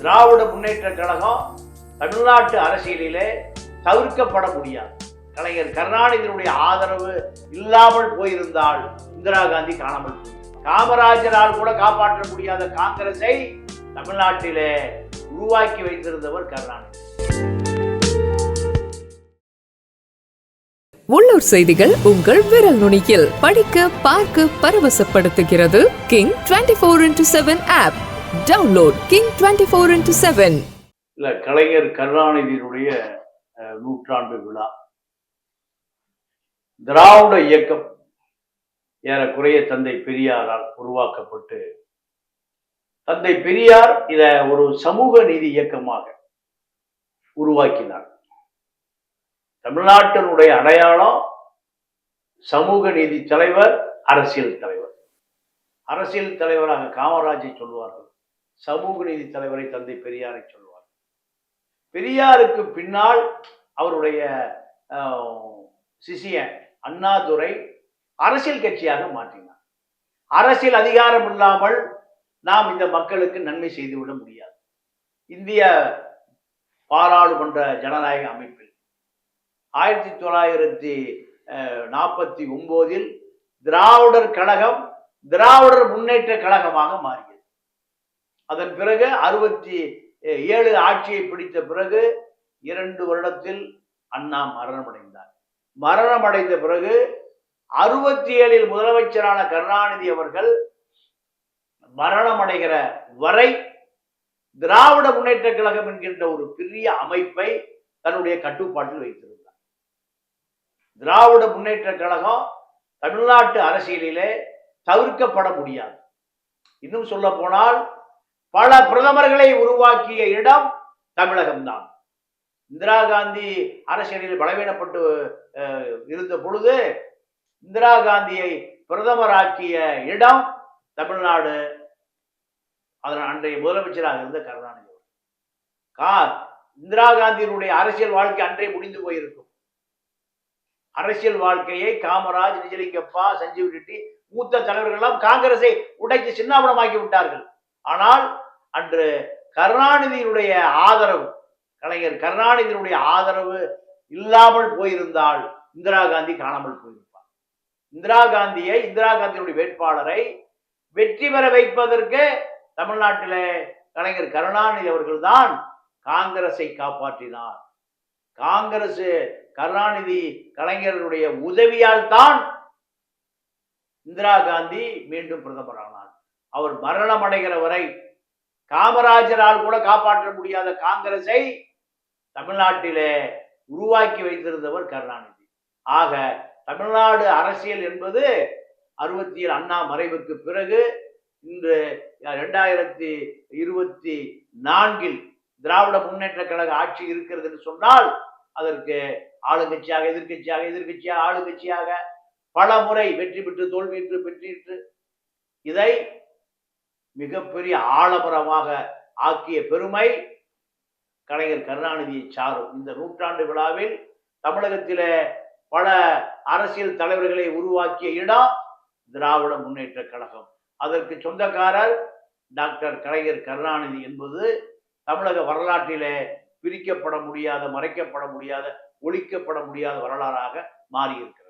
திராவிட முன்னேற்ற கழகம் தமிழ்நாட்டு அரசியலிலே தவிர்க்கப்பட முடியாது. கலைஞர் கருணாநிதியினுடைய ஆதரவு இல்லாமல் போயிருந்தால் இந்திரா காந்தி காணாமல் காமராஜரால் கூட காப்பாற்ற முடியாத காங்கிரஸை தமிழ்நாட்டிலே உருவாக்கி வைத்திருந்தவர் கருணாநிதி. உள்ளூர் செய்திகள் உங்கள் விரல் நுனியில் படிக்க பார்க்க பரவசப்படுத்துகிறது. King twenty four into seven app download King twenty four into seven இல்ல கலைஞர் கருணாநிதியினுடைய நூற்றாண்டு விழா. திராவிட இயக்கம் ஏறக்குறைய தந்தை பெரியாரால் உருவாக்கப்பட்டு தந்தை பெரியார் இத ஒரு சமூக நீதி இயக்கமாக உருவாக்கினார். தமிழ்நாட்டினுடைய அடையாளம் சமூக நீதி தலைவர் அரசியல் தலைவர். அரசியல் தலைவராக காமராஜை சொல்வார்கள். சமூக நீதி தலைவரை தந்தை பெரியாரை சொல்வார். பெரியாருக்கு பின்னால் அவருடைய சிசிய அண்ணாதுரை அரசியல் கட்சியாக மாற்றினார். அரசியல் அதிகாரம் இல்லாமல் நாம் இந்த மக்களுக்கு நன்மை செய்துவிட முடியாது. இந்திய பாராளுமன்ற ஜனநாயக அமைப்பில் ஆயிரத்தி தொள்ளாயிரத்தி நாற்பத்தி ஒன்பதில் திராவிடர் கழகம் திராவிடர் முன்னேற்ற கழகமாக மாறியது. அதன் பிறகு அறுபத்தி ஏழு ஆட்சியை பிடித்த பிறகு இரண்டு வருடத்தில் அண்ணா மரணமடைந்தார் மரணமடைந்த பிறகு அறுபத்தி ஏழில் முதலமைச்சரான கருணாநிதி அவர்கள் மரணமடைகிற வரை திராவிட முன்னேற்ற கழகம் என்கின்ற ஒரு பெரிய அமைப்பை தன்னுடைய கட்டுப்பாட்டில் வைத்திருந்தார். திராவிட முன்னேற்ற கழகம் தமிழ்நாட்டு அரசியலிலே தவிர்க்கப்பட முடியாது. இன்னும் சொல்ல போனால் பல பிரதமர்களை உருவாக்கிய இடம் தமிழகம்தான். இந்திரா காந்தி அரசியலில் பலவீனப்பட்டு அஹ், இருந்த பொழுது இந்திரா காந்தியை பிரதமராக்கிய இடம் தமிழ்நாடு. அதன் அன்றைய முதலமைச்சராக இருந்த கருணாநிதி கா இந்திரா காந்தியினுடைய அரசியல் வாழ்க்கை அன்றே முடிந்து போயிருக்கும். அரசியல் வாழ்க்கையை காமராஜ் நிஜலிங்கப்பா சஞ்சீவ் ரெட்டி மூத்த தலைவர்கள் எல்லாம் காங்கிரஸை உடைத்து சின்னாபனமாக்கி விட்டார்கள். ஆனால் அன்று கருணாநிதியினுடைய ஆதரவு கலைஞர் கருணாநிதியினுடைய ஆதரவு இல்லாமல் போயிருந்தால் இந்திரா காந்தி காணாமல் போயிருப்பார். இந்திரா காந்தியை இந்திரா காந்தியினுடைய வேட்பாளரை வெற்றி பெற வைப்பதற்கு தமிழ்நாட்டிலே கலைஞர் கருணாநிதி அவர்கள்தான் காங்கிரஸை காப்பாற்றினார். காங்கிரஸ் கருணாநிதி கலைஞருடைய உதவியால் தான் இந்திரா காந்தி மீண்டும் பிரதமரானார் அவர் மரணம் அடைகிற வரை காமராஜரால் கூட காப்பாற்ற முடியாத காங்கிரஸை தமிழ்நாட்டிலே உருவாக்கி வைத்திருந்தவர் கருணாநிதி. ஆக தமிழ்நாடு அரசியல் என்பது அறுபத்தி ஏழு அண்ணா மறைவுக்கு பிறகு இன்று ரெண்டாயிரத்தி இருபத்தி நான்கில் திராவிட முன்னேற்ற கழக ஆட்சி இருக்கிறது என்று சொன்னால் அதற்கு ஆளுங்கட்சியாக எதிர்க்கட்சியாக எதிர்க்கட்சியாக ஆளுங்கட்சியாக பல முறை வெற்றி பெற்று தோல்வியிட்டு வெற்றியுற்று இதை மிகப்பெரிய ஆலமரமாக ஆக்கிய பெருமை கலைஞர் கருணாநிதியை சாரும். இந்த நூற்றாண்டு விழாவில் தமிழகத்தில் பல அரசியல் தலைவர்களை உருவாக்கிய இடம் திராவிட முன்னேற்ற கழகம். அதற்கு சொந்தக்காரர் டாக்டர் கலைஞர் கருணாநிதி என்பது தமிழக வரலாற்றிலே பிரிக்கப்பட முடியாத மறைக்கப்பட முடியாத ஒழிக்கப்பட முடியாத வரலாறாக மாறியிருக்கிறது.